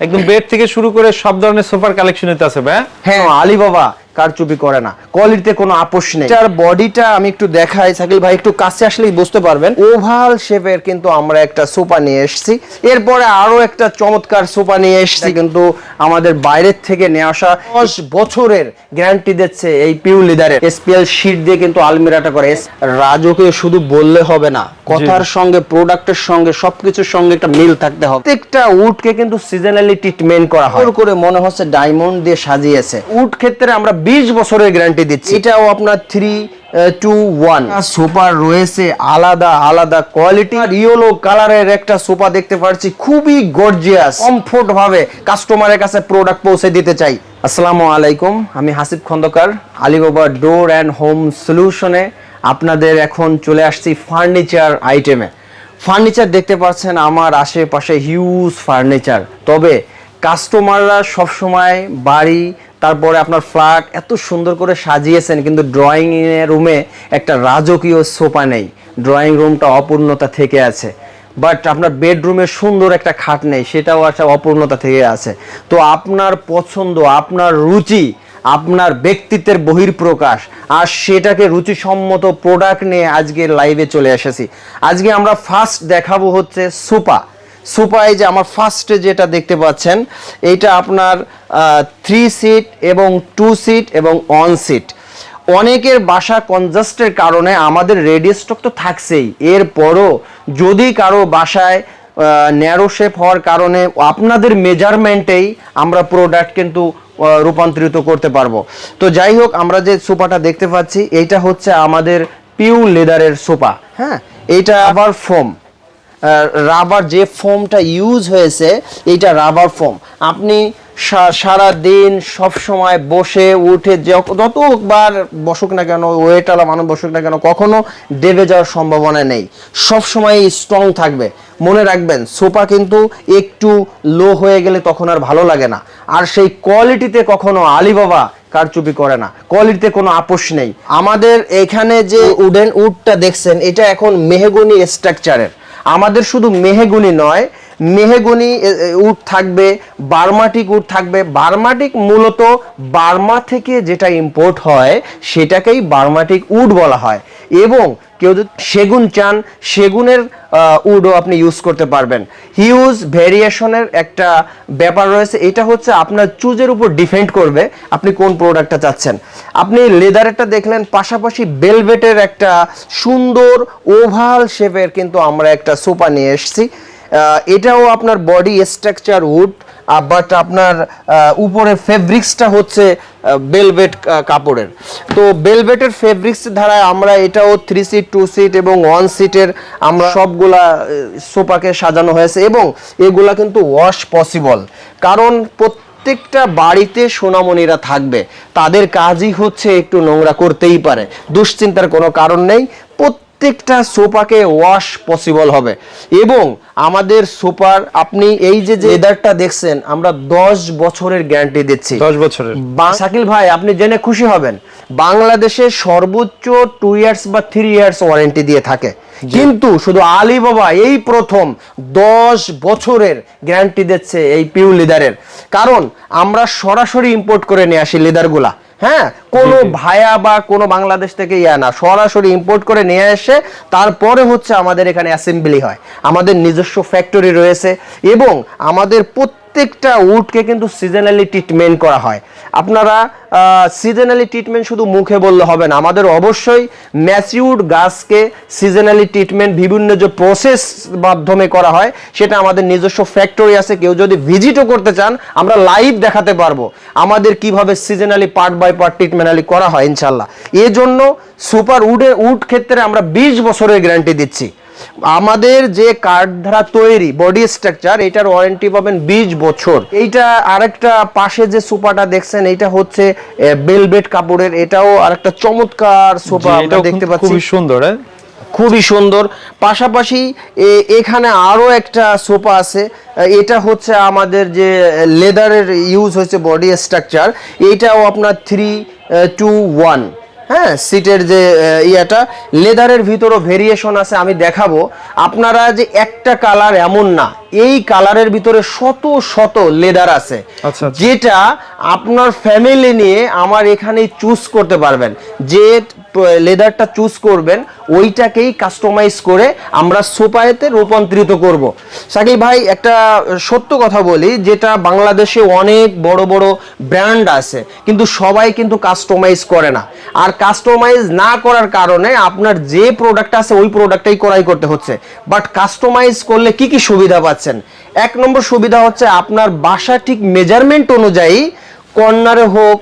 একদম বেড থেকে শুরু করে সব ধরনের সোফার কালেকশন হতে আছে ভাই হ্যাঁ? আলিবাবা। কারচুপি করে না। কোয়ালিটিতে কোনো আপোষ নেই। এটার বডিটা আমি একটু দেখাই। সাকিল ভাই একটু কাছে আসলেই বুঝতে পারবেন। ওভাল শেপের কিন্তু আমরা একটা সোফা নিয়ে এসেছি। এরপরে আরও একটা চমৎকার সোফা নিয়ে এসেছি কিন্তু আমাদের বাইরের থেকে নিয়ে আসা দশ বছরের গ্যারান্টি দিচ্ছে এই পিউ লিদারের এসপিএল শিট দিয়ে কিন্তু আলমিরাটা করে। রাজকে শুধু বললে হবে না। কথার সঙ্গে প্রোডাক্টের সঙ্গে সবকিছুর সঙ্গে একটা মিল থাকতে হবে। প্রত্যেকটা উডকে কিন্তু সিজনালি ট্রিটমেন্ট করা হয়। করে মনে হচ্ছে ডায়মন্ড দিয়ে সাজিয়েছে। উড ক্ষেত্রে আমরা বিশ বছরের গ্যারান্টি দিচ্ছি। এটাও আপনার থ্রি টু ওয়ান সোফা রয়েছে আলাদা আলাদা কোয়ালিটি আর ইয়েলো কালারের একটা সোফা দেখতে পাচ্ছি খুবই গর্জিয়াস কমফোর্ট ভাবে কাস্টমারের কাছে প্রোডাক্ট পৌঁছে দিতে চাই। আসসালামু আলাইকুম আমি Hasib Khandakar Alibaba door and home সলিউশনে আপনাদের এখন চলে আসছি ফার্নিচার আইটেমে ফার্নিচার দেখতে পাচ্ছেন আমার আশেপাশে হিউজ ফার্নিচার তবে কাস্টমাররা সবসময় বাড়ি তারপরে আপনার ফ্ল্যাট এত সুন্দর করে সাজিয়েছেন, কিন্তু ড্রয়িং রুমে একটা রাজকীয় সোফা নেই। ড্রয়িং রুমটা অপূর্ণতা থেকে আছে। বাট আপনার বেডরুমে সুন্দর একটা খাট নেই, সেটাও একটা অপূর্ণতা থেকে আছে। তো আপনার পছন্দ, আপনার রুচি, আপনার ব্যক্তিত্বের বহির্প্রকাশ আর সেটাকে রুচিসম্মত প্রোডাক্ট নিয়ে আজকে লাইভে চলে এসেছি। আজকে আমরা ফার্স্ট দেখাবো হচ্ছে সোপা সোপায় যে আমার ফার্স্টে যেটা দেখতে পাচ্ছেন, এইটা আপনার থ্রি সিট এবং টু সিট এবং অন সিট অনেকের বাসা কনজাস্টের কারণে আমাদের রেডি স্টক তো থাকছেই। এরপরও যদি কারও বাসায় ন্যারো শেপ হওয়ার কারণে আপনাদের মেজারমেন্টেই আমরা প্রোডাক্ট কিন্তু রূপান্তরিত করতে পারব। তো যাই হোক, আমরা যে সোফাটা দেখতে পাচ্ছি, এইটা হচ্ছে আমাদের পিউ লেদারের সোফা হ্যাঁ? এইটা আবার ফোম রাবার যে ফোমটা ইউজ হয়েছে, এইটা রাবার ফোম আপনি সারা দিন সব সময় বসে, উঠে যতবার বসুক না কেন ওয়েটালা মানুষ বসুক না কেন, কখনো দেবে যাওয়ার সম্ভাবনা নেই। সব সময় স্ট্রং থাকবে। মনে রাখবেন সোফা কিন্তু একটু লো হয়ে গেলে তখন আর ভালো লাগে না। আর সেই কোয়ালিটিতে কখনো আলিবাবা কারচুপি করে না। কোয়ালিটিতে কোনো আপোষ নেই। আমাদের এখানে যে উডেন উডটা দেখছেন, এটা এখন মেহগনি স্ট্রাকচারের আমাদের শুধু মেহেগুনি নয়, মেহেগুনি উড থাকবে, বার্মাটিক উড থাকবে। বার্মাটিক মূলত বার্মা থেকে যেটা ইম্পোর্ট হয়, সেটাকেই বার্মাটিক উড বলা হয়। এবং কেউ যদি সেগুন চান, সেগুনের উডও আপনি ইউজ করতে পারবেন। হিউজ ভেরিয়েশনের একটা ব্যাপার রয়েছে। এটা হচ্ছে আপনার চুজের উপর ডিপেন্ড করবে, আপনি কোন প্রোডাক্টটা চাচ্ছেন। আপনি লেদারেরটা দেখলেন, পাশাপাশি বেলভেটের একটা সুন্দর ওভাল শেপের কিন্তু আমরা একটা সোফা নিয়ে এসেছি। এটাও আপনার বডি স্ট্রাকচার উড বাট আপনার উপরে ফেব্রিক্সটা হচ্ছে বেলভেট কাপড়ের। তো বেলভেটের ফেব্রিক্স ধারায় আমরা এটাও থ্রি সিট টু সিট এবং ওয়ান সিটের আমরা সবগুলা সোফাকে সাজানো হয়েছে এবং এগুলা কিন্তু ওয়াশ পসিবল কারণ প্রত্যেকটা বাড়িতে সোনামণিরা থাকবে। তাদের কাজই হচ্ছে একটু নোংরা করতেই পারে। দুশ্চিন্তার কোনো কারণ নেই। প্রত্যেকটা সোফাকে ওয়াশ পসিবল হবে। এবং আমাদের সোফার আপনি এই যে লেদারটা দেখছেন আমরা দশ বছরের গ্যারান্টি দিচ্ছি। দশ বছরের। শাকিল ভাই আপনি জেনে খুশি হবেন। বাংলাদেশে সর্বোচ্চ টু ইয়ার্স বা থ্রি ইয়ার্স ওয়ারেন্টি দিয়ে থাকে। কিন্তু শুধু আলিবাবা এই প্রথম দশ বছরের গ্যারান্টি দিচ্ছে এই পিউ লিদারের কারণ আমরা সরাসরি ইম্পোর্ট করে নিয়ে আসি লিদারগুলা হ্যাঁ? কোনো ভায়া বা কোনো বাংলাদেশ থেকে ইয়া না। সরাসরি ইম্পোর্ট করে নিয়ে এসে তারপরে হচ্ছে আমাদের এখানে অ্যাসেম্বলি হয়। আমাদের নিজস্ব ফ্যাক্টরি রয়েছে এবং আমাদের প্রত্যেকটা উডকে কিন্তু সিজনালি ট্রিটমেন্ট করা হয়। আপনারা সিজনালি ট্রিটমেন্ট শুধু মুখে বললে হবে না, আমাদের অবশ্যই ম্যাচিউড গাছকে সিজনালি ট্রিটমেন্ট বিভিন্ন যে প্রসেস মাধ্যমে করা হয়, সেটা আমাদের নিজস্ব ফ্যাক্টরি আছে, কেউ যদি ভিজিটও করতে চান, আমরা লাইভ দেখাতে পারব। আমাদের কীভাবে seasonally part by part treatmentally করা হয় ইনশাল্লাহ এজন্য সুপার উডে উড ক্ষেত্রে আমরা বিশ বছরের গ্যারান্টি দিচ্ছি। আমাদের যে কার্ড ধারা তৈরি বডি স্ট্রাকচার এটার ওয়ারেন্টি পাবেন বিশ বছর। এইটা আরেকটা পাশে যে সোফাটা দেখছেন এটা হচ্ছে বেলভেট কাপড়ের এটাও আরেকটা চমৎকার সোফা আমরা দেখতে পাচ্ছি। খুবই সুন্দর হ্যাঁ? খুবই সুন্দর। পাশাপাশি এখানে আরও একটা সোফা আছে এটা হচ্ছে আমাদের যে লেদারের ইউজ হয়েছে বডি স্ট্রাকচার এইটাও আপনার থ্রি টু ওয়ান হ্যাঁ সিটের যে ইয়াটা লেদারের ভিতরও ভেরিয়েশন আছে, আমি দেখাবো। আপনারা যে একটা কালার এমন না এই কালারের ভিতরে শত শত লেদার আছে। আচ্ছা, আচ্ছা। যেটা আপনার ফ্যামিলি নিয়ে আমার এখানে চুজ করতে পারবেন। যে লেদারটা চুজ করবেন ওইটাকেই কাস্টমাইজ করে আমরা সোপায়েতে রূপান্তরিত করব। সাকিব ভাই একটা সত্য কথা বলি যেটা বাংলাদেশে অনেক বড় বড় ব্র্যান্ড আছে কিন্তু সবাই কিন্তু কাস্টমাইজ করে না। আর কাস্টমাইজ না করার কারণে আপনার যে প্রোডাক্ট আছে ওই প্রোডাক্টটাই করাই করতে হচ্ছে। বাট কাস্টমাইজ করলে কি কি সুবিধা পাচ্ছেন। এক নম্বর সুবিধা হচ্ছে আপনার বাসা ঠিক মেজারমেন্ট অনুযায়ী কর্নারে হোক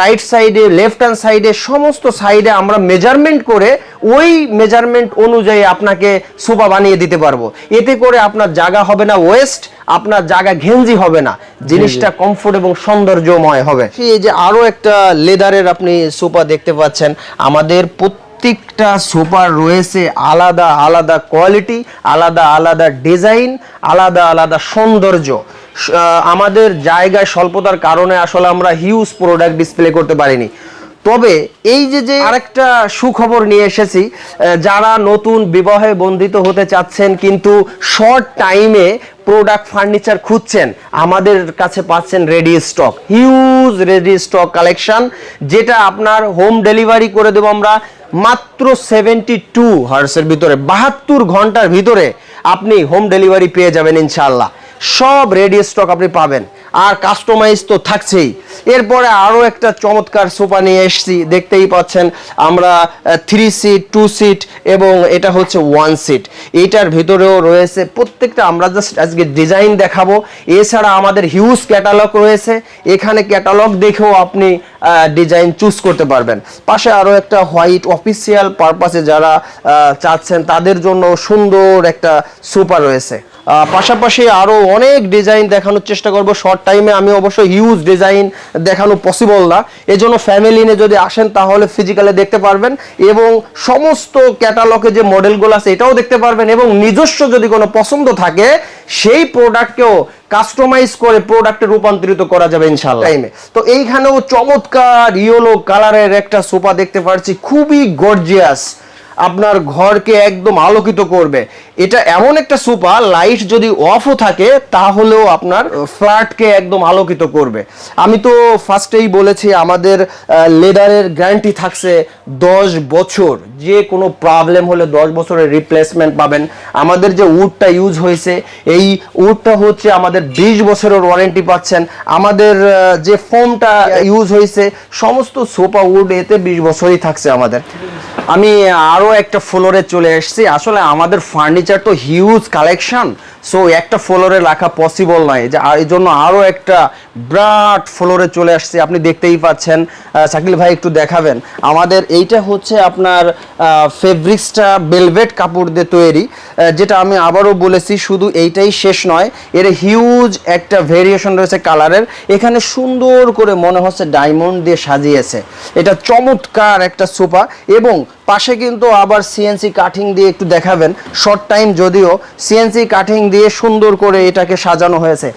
রাইট সাইডে লেফট হ্যান্ড সাইডে সমস্ত সাইডে আমরা মেজারমেন্ট করে ওই মেজারমেন্ট অনুযায়ী আপনাকে সোফা বানিয়ে দিতে পারব। এতে করে আপনার জায়গা হবে না ওয়েস্ট আপনার জায়গা ঘেঞ্জি হবে না। জিনিসটা কমফোর্ট এবং সৌন্দর্যময় হবে। এই যে আরও একটা লেদারের আপনি সোফা দেখতে পাচ্ছেন। আমাদের প্রত্যেকটা সোফার রয়েছে আলাদা আলাদা কোয়ালিটি, আলাদা আলাদা ডিজাইন, আলাদা আলাদা সৌন্দর্য। আমাদের জায়গায় স্বল্পতার কারণে আসলে আমরা হিউজ প্রোডাক্ট ডিসপ্লে করতে পারিনি। তবে এই যে যে আরেকটা সুখবর নিয়ে এসেছি যারা নতুন বিবাহে বন্ধিত হতে চাচ্ছেন কিন্তু শর্ট টাইমে প্রোডাক্ট ফার্নিচার খুঁজছেন, আমাদের কাছে পাচ্ছেন ready stock huge ready stock collection যেটা আপনার হোম ডেলিভারি করে দেবো আমরা মাত্র সেভেন্টি টু হার্সের ভিতরে, বাহাত্তর ঘণ্টার ভিতরে আপনি হোম ডেলিভারি পেয়ে যাবেন ইনশাল্লাহ সব রেডি স্টক আপনি পাবেন। আর কাস্টমাইজ তো থাকছেই। এরপরে আরও একটা চমৎকার সোফা নিয়ে এসেছি, দেখতেই পাচ্ছেন আমরা থ্রি সিট টু সিট এবং এটা হচ্ছে ওয়ান সিট এইটার ভিতরেও রয়েছে প্রত্যেকটা, আমরা জাস্ট আজকে ডিজাইন দেখাবো। এছাড়া আমাদের হিউজ ক্যাটালগ রয়েছে। এখানে ক্যাটালগ দেখেও আপনি ডিজাইন চুজ করতে পারবেন। পাশে আরও একটা হোয়াইট অফিসিয়াল পারপাসে যারা চাচ্ছেন, তাদের জন্য সুন্দর একটা সোফা রয়েছে। পাশাপাশি আরও অনেক ডিজাইন দেখানোর চেষ্টা করব। শর্ট টাইমে আমি অবশ্য হিউজ ডিজাইন দেখানো পসিবল না। এজন্য ফ্যামিলি নিয়ে যদি আসেন তাহলে ফিজিক্যালি দেখতে পারবেন এবং সমস্ত ক্যাটালগে যে মডেলগুলো আছে এটাও দেখতে পারবেন এবং নিজস্ব যদি কোনো পছন্দ থাকে সেই প্রোডাক্টকেও কাস্টমাইজ করে প্রোডাক্টে রূপান্তরিত করা যাবে ইনশাআল্লাহ। টাইমে তো এইখানেও চমৎকার ইয়েলো কালারের একটা সোফা দেখতে পাচ্ছি খুবই গর্জিয়াস আপনার ঘরকে একদম আলোকিত করবে। এটা এমন একটা সোফা লাইট যদি অফও থাকে তাহলেও আপনার ফ্ল্যাটকে একদম আলোকিত করবে। আমি তো ফার্স্টেই বলেছি আমাদের লেদারের গ্যারান্টি থাকছে দশ বছর। যে কোনো প্রবলেম হলে দশ বছরের রিপ্লেসমেন্ট পাবেন। আমাদের যে উডটা ইউজ হয়েছে এই উডটা হচ্ছে আমাদের বিশ বছরের ওয়ারেন্টি পাচ্ছেন। আমাদের যে ফোমটা ইউজ হয়েছে সমস্ত সোফা উড এতে বিশ বছরই থাকছে আমাদের। আমি আরও একটা ফ্লোরে চলে এসেছি। আসলে আমাদের ফার্নিচার তো হিউজ কালেকশন সো একটা ফ্লোরে রাখা পসিবল নয়। যে এই জন্য আরও একটা বিরাট ফ্লোরে চলে আসছে, আপনি দেখতেই পাচ্ছেন। শাকিল ভাই একটু দেখাবেন। আমাদের এইটা হচ্ছে আপনার ফেব্রিক্সটা বেলভেট কাপড় দিয়ে তৈরি যেটা আমি আবারও বলেছি, শুধু এইটাই শেষ নয়, এর হিউজ একটা ভেরিয়েশন রয়েছে কালারের এখানে সুন্দর করে মনে হচ্ছে ডায়মন্ড দিয়ে সাজিয়েছে। এটা চমৎকার একটা সোফা এবং পাশে কিন্তু আবার সিএনসি কাটিং দিয়ে একটু দেখাবেন। শর্ট টাইম যদিও সিএনসি কাটিং দিয়ে সুন্দর করে এটাকে সাজানো হয়েছে।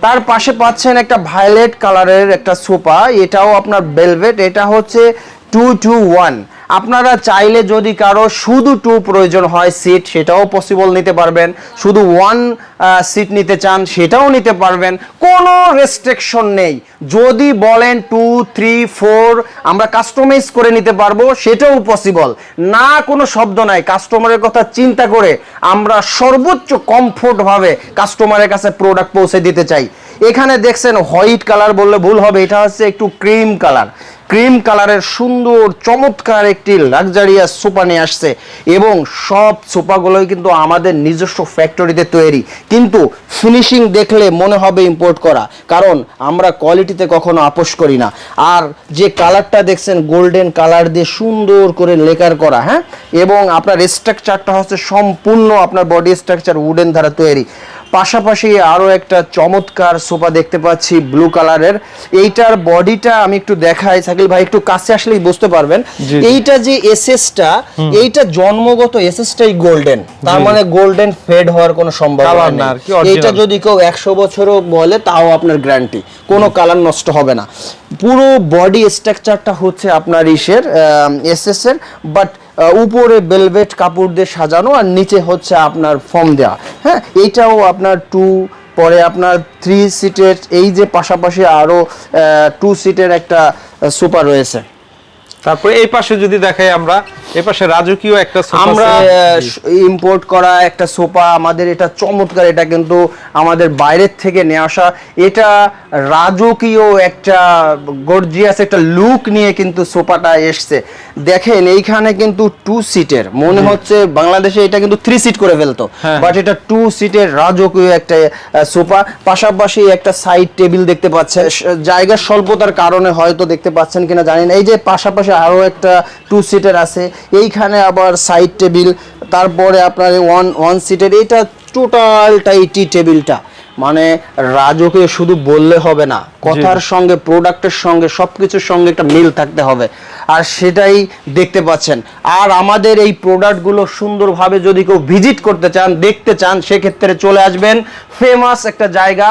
তার পাশে পাচ্ছেন একটা ভায়োলেট কালারের একটা সোফা এটাও আপনার বেলভেট এটা হচ্ছে টু টু ওয়ান আপনারা চাইলে যদি কারও শুধু টু প্রয়োজন হয় সিট সেটাও পসিবল নিতে পারবেন। শুধু ওয়ান সিট নিতে চান, সেটাও নিতে পারবেন। কোনো রেস্ট্রিকশন নেই। যদি বলেন টু থ্রি ফোর আমরা কাস্টমাইজ করে নিতে পারব, সেটাও পসিবল না, কোনো শব্দ নাই। কাস্টমারের কথা চিন্তা করে আমরা সর্বোচ্চ কমফোর্টভাবে কাস্টমারের কাছে প্রোডাক্ট পৌঁছে দিতে চাই। এখানে দেখছেন হোয়াইট কালার বললে ভুল হবে, এটা হচ্ছে একটু ক্রিম কালার ক্রিম কালারের সুন্দর, চমৎকার একটি লাক্সারিয়াস সোফা নিয়ে আসছে। এবং সব সোফাগুলোই কিন্তু আমাদের নিজস্ব ফ্যাক্টরিতে তৈরি। কিন্তু ফিনিশিং দেখলে মনে হবে ইম্পোর্ট করা। কারণ আমরা কোয়ালিটিতে কখনো আপোষ করি না। আর যে কালারটা দেখছেন গোল্ডেন কালার দিয়ে সুন্দর করে লেকার করা হ্যাঁ? এবং আপনার স্ট্রাকচারটা হচ্ছে সম্পূর্ণ আপনার বডি স্ট্রাকচার উডেন দ্বারা তৈরি। পাশাপাশি আরও একটা চমৎকার সোফা দেখতে পাচ্ছি ব্লু কালারের এইটার বডিটা আমি একটু দেখাই সাকিল ভাই একটু কাছে আসলেই বুঝতে পারবেন। এইটা যে এসএসটা এইটা জন্মগত এসএসটাই গোল্ডেন তার মানে গোল্ডেন ফেড হওয়ার কোনো সম্ভাবনা নেই। এইটা যদি কেউ একশো বছরও বলে তাও আপনার গ্যারান্টি কোনো কালার নষ্ট হবে না। পুরো বডি স্ট্রাকচারটা হচ্ছে আপনার ইসের এসএস এর বাট উপরে বেলভেট কাপড় দিয়ে সাজানো আর নিচে হচ্ছে আপনার ফর্ম দেওয়া হ্যাঁ এইটাও আপনার টু পরে আপনার থ্রি সিটের এই যে পাশাপাশি আরও টু সিটের একটা সুপার রয়েছে। তারপরে এই পাশে যদি দেখাই আমরা এই পাশে রাজকীয় একটা সোফা আমরা ইম্পোর্ট করা একটা সোফা আমাদের এটা চমৎকার এটা কিন্তু আমাদের বাইরের থেকে নিয়ে আসা। এটা রাজকীয় একটা গর্জিয়াস একটা লুক নিয়ে কিন্তু সোফাটা এসছে। দেখেন এইখানে কিন্তু টু সিটের মনে হচ্ছে বাংলাদেশে এটা কিন্তু থ্রি সিট করে ফেলতো। হ্যাঁ। বাট এটা টু সিটের রাজকীয় একটা সোফা পাশাপাশি একটা সাইড টেবিল দেখতে পাচ্ছেন জায়গার স্বল্পতার কারণে হয়তো দেখতে পাচ্ছেন কিনা জানি না। এই যে পাশাপাশি আরও একটা টু সিটের আছে। এইখানে আবার সাইড টেবিল তারপরে আপনার ওয়ান ওয়ান সিটের এটা টোটালটাই টি। টেবিলটা মানে রাজকে শুধু বললে হবে না কথার সঙ্গে প্রোডাক্টের সঙ্গে সবকিছুর সঙ্গে একটা মিল থাকতে হবে। আর সেটাই দেখতে পাচ্ছেন। আর আমাদের এই প্রোডাক্টগুলো সুন্দরভাবে যদি কেউ ভিজিট করতে চান দেখতে চান সেক্ষেত্রে চলে আসবেন। ফেমাস একটা জায়গা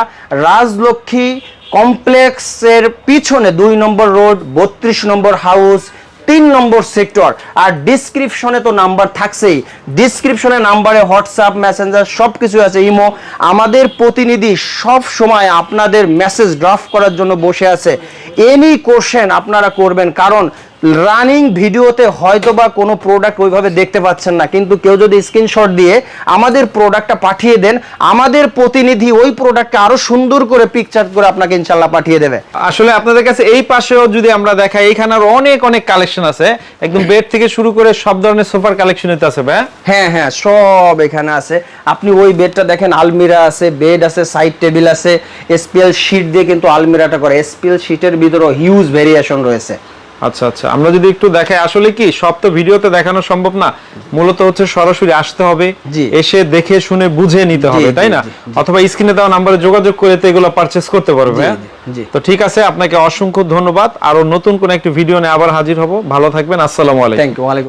রাজলক্ষ্মী কমপ্লেক্সের পিছনে দুই নম্বর রোড, বত্রিশ নম্বর হাউস, তিন নম্বর সেক্টর। আর ডিসক্রিপশনে তো নাম্বার থাকছেই। ডিসক্রিপশনে নাম্বারে হোয়াটসঅ্যাপ, মেসেঞ্জার সব কিছু আছে, ইমো। আমাদের প্রতিনিধি সব সময় আপনাদের মেসেজ ড্রাফট করার জন্য বসে আছে। এনি কোশ্চেন আপনারা করবেন, কারণ রানিং ভিডিওতে হয়তো বা কোনো প্রোডাক্ট ওইভাবে দেখতে পাচ্ছেন না। কিন্তু কেউ যদি স্ক্রিনশট দিয়ে আমাদের প্রোডাক্টটা পাঠিয়ে দেন আমাদের প্রতিনিধি ওই প্রোডাক্টটা আরও সুন্দর করে পিকচার করে আপনাকে ইনশাল্লাহ পাঠিয়ে দেবে। আসলে আপনাদের কাছে এই পাশেও যদি আমরা দেখাই এখানে আরও অনেক অনেক কালেকশন আছে। একদম বেড থেকে শুরু করে সব ধরনের সোফার কালেকশন আছে ভাই হ্যাঁ হ্যাঁ সব এখানে আছে। আপনি ওই বেডটা দেখেন আলমিরা আছে বেড আছে সাইড টেবিল আছে এসপিএল শীট দিয়ে কিন্তু আলমিরাটা করে। এসপিএল শীটের ভিতরেও হিউজ ভেরিয়েশন রয়েছে। আচ্ছা আচ্ছা। আমরা যদি একটু দেখাই আসলে কি সব তো ভিডিওতে দেখানো সম্ভব না। মূলত হচ্ছে সরাসরি আসতে হবে এসে দেখে শুনে বুঝে নিতে হবে তাই না? অথবা স্ক্রিনে দেওয়া নাম্বারে যোগাযোগ করে তো এগুলো পারচেস করতে পারবে হ্যাঁ? তো ঠিক আছে আপনাকে অসংখ্য ধন্যবাদ। আরও নতুন কোন একটি ভিডিও নিয়ে আবার হাজির হব। ভালো থাকবেন আসসালামু আলাইকুম।